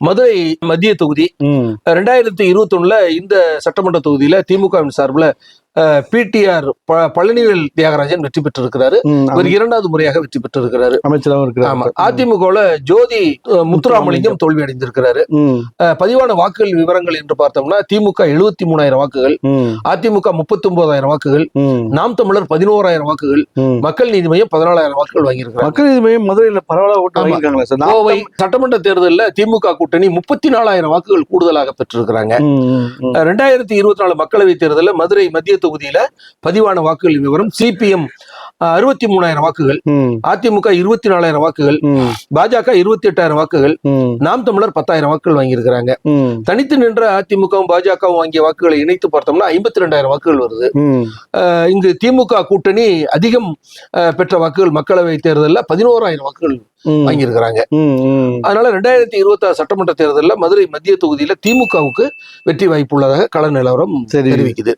மதுரை மத்திய தொகுதி. ரெண்டாயிரத்தி இருபத்தி ஒண்ணுல இந்த சட்டமன்ற தொகுதியில திமுகவின் சார்பில் பிடிஆர் பழனிவேல் தியாகராஜன் வெற்றி பெற்றிருக்கிறாரு. இவர் இரண்டாவது முறையாக வெற்றி பெற்றிருக்கிறாரு. அமைச்சராகவும் ஆமா. இருக்கிறார் அதிமுகவுல ஜோதி முத்துராமலிங்கம். தோல்வி அடைந்திருக்கிறாரு பதிவான வாக்குகள் விவரங்கள் என்று பார்த்தோம்னா திமுக எழுபத்தி மூணாயிரம் வாக்குகள் அதிமுக முப்பத்தி ஒன்பதாயிரம் வாக்குகள் நாம் தமிழர் பதினோராயிரம் வாக்குகள் மக்கள் நீதி மையம் பதினாலாயிரம் வாக்குகள் வாங்கியிருக்கிறாங்க மக்கள் நீதி மையம் மதுரையில நான் கோவை சட்டமன்ற தேர்தலில் திமுக கூட்டணி முப்பத்தி நாலாயிரம் வாக்குகள் கூடுதலாக பெற்றிருக்கிறாங்க. ரெண்டாயிரத்தி இருபத்தி நாலு மக்களவை தேர்தலில் மதுரை மத்திய தொகுதியில பதிவான வாக்குகள் விவரம் சிபிஎம் அறுபத்தி மூணாயிரம் வாக்குகள் அதிமுக இருபத்தி நாலாயிரம் வாக்குகள் பாஜக இருபத்தி எட்டாயிரம் வாக்குகள் நாம் தமிழர் பத்தாயிரம் வாக்குகள் வாங்கியிருக்கிறாங்க. தனித்து நின்ற அதிமுகவும் பாஜகவும் வாங்கிய வாக்குகளை இணைத்து பார்த்தோம்னா ஐம்பத்தி ரெண்டாயிரம் வாக்குகள் வருது. இங்கு திமுக கூட்டணி அதிகம் பெற்ற வாக்குகள் மக்களவை தேர்தலில் பதினோராயிரம் வாக்குகள் வாங்கியிருக்கிறாங்க. அதனால ரெண்டாயிரத்தி இருபத்தி ஆறு சட்டமன்ற தேர்தலில் மதுரை மத்திய தொகுதியில திமுகவுக்கு வெற்றி வாய்ப்பு உள்ளதாக கள நிலவரம். தெரிவிக்குது.